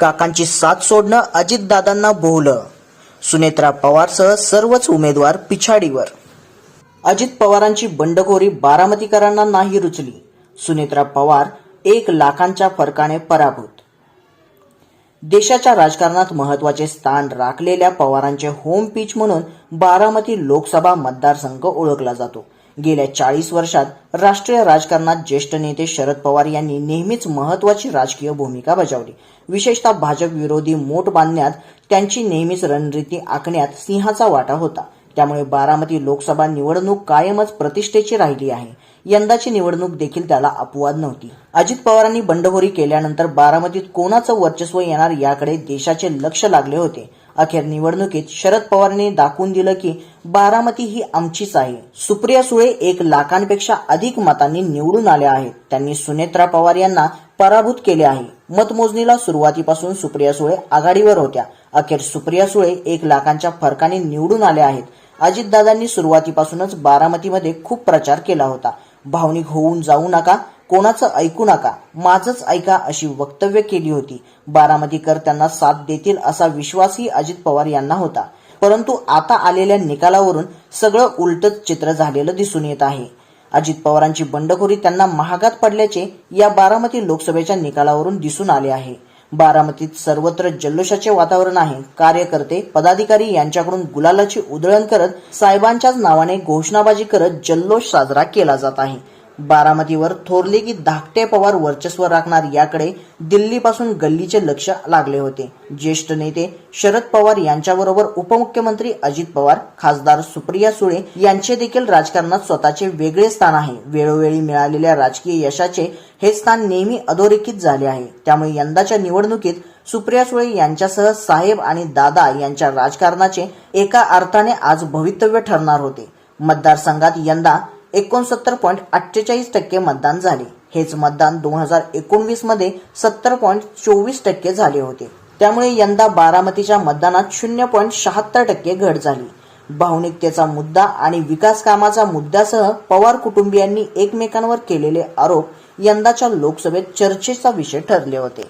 काकांची साथ सोडणं अजितदादांना भोवलं सुनेत्रा पवारसह सर्वच उमेदवार पिछाडीवर. अजित पवारांची बंडखोरी बारामतीकरांना नाही रुचली. सुनेत्रा पवार एक लाखांच्या फरकाने पराभूत. देशाच्या राजकारणात महत्त्वाचे स्थान राखलेल्या पवारांचे होम पिच म्हणून बारामती लोकसभा मतदारसंघ ओळखला जातो. गेल्या चाळीस वर्षात राष्ट्रीय राजकारणात ज्येष्ठ नेते शरद पवार यांनी नेहमीच महत्वाची राजकीय भूमिका बजावली. विशेषतः भाजप विरोधी मोठ बांधण्यात त्यांची नेहमीच रणनीती आखण्यात सिंहाचा वाटा होता. त्यामुळे बारामती लोकसभा निवडणूक कायमच प्रतिष्ठेची राहिली आहे. यंदाची निवडणूक देखील त्याला अपवाद नव्हती. अजित पवारांनी बंडखोरी केल्यानंतर बारामतीत कोणाचं वर्चस्व येणार याकडे देशाचे लक्ष लागले होते. अखेर निवडणुकीत शरद पवारांनी दाखवून दिलं की बारामती ही आमचीच आहे. सुप्रिया सुळे एक लाखांपेक्षा अधिक मतांनी निवडून आल्या आहेत. त्यांनी सुनेत्रा पवार यांना पराभूत केले आहे. मतमोजणीला सुरुवातीपासून सुप्रिया सुळे आघाडीवर होत्या. अखेर सुप्रिया सुळे एक लाखांच्या फरकाने निवडून आल्या आहेत. अजितदादांनी सुरुवातीपासूनच बारामतीमध्ये खूप प्रचार केला होता. भावनिक होऊन जाऊ नका. कोणाचं ऐकू नका माझंच ऐका अशी वक्तव्य केली होती. बारामतीकर त्यांना साथ देतील असा विश्वासही अजित पवार यांना होता. परंतु आता आलेल्या निकालावरून सगळं उलटच चित्र झालेलं दिसून येत आहे. अजित पवारांची बंडखोरी त्यांना महागात पडल्याचे या बारामती लोकसभेच्या निकालावरून दिसून आले आहे. बारामतीत सर्वत्र जल्लोषाचे वातावरण आहे. कार्यकर्ते पदाधिकारी यांच्याकडून गुलालाची उधळण करत साहेबांच्याच नावाने घोषणाबाजी करत जल्लोष साजरा केला जात आहे. बारामतीवर थोरले की धाकटे पवार वर्चस्व राखणार याकडे दिल्लीपासून गल्लीचे लक्ष लागले होते. ज्येष्ठ नेते शरद पवार यांच्याबरोबर उपमुख्यमंत्री अजित पवार खासदार सुप्रिया सुळे यांचे देखील राजकारणात स्वतःचे वेगळे स्थान आहे. वेळोवेळी मिळालेल्या राजकीय यशाचे हे स्थान नेहमी अधोरेखित झाले आहे. त्यामुळे यंदाच्या निवडणुकीत सुप्रिया सुळे यांच्यासह साहेब आणि दादा यांच्या राजकारणाचे एका अर्थाने आज भवितव्य ठरणार होते. मतदारसंघात यंदा एकोणसत्तर पॉईंट अठ्ठेचाळीस टक्के मतदान झाले. हेच मतदान दोन हजार एकोणवीसमध्ये सत्तर पॉईंट चोवीस टक्के झाले होते. त्यामुळे यंदा बारामतीच्या मतदानात शून्य पॉईंट शहात्तर टक्के घट झाली. भावनिकतेचा मुद्दा आणि विकास कामाचा मुद्द्यासह पवार कुटुंबियांनी एकमेकांवर केलेले आरोप यंदाच्या लोकसभेत चर्चेचा विषय ठरले होते.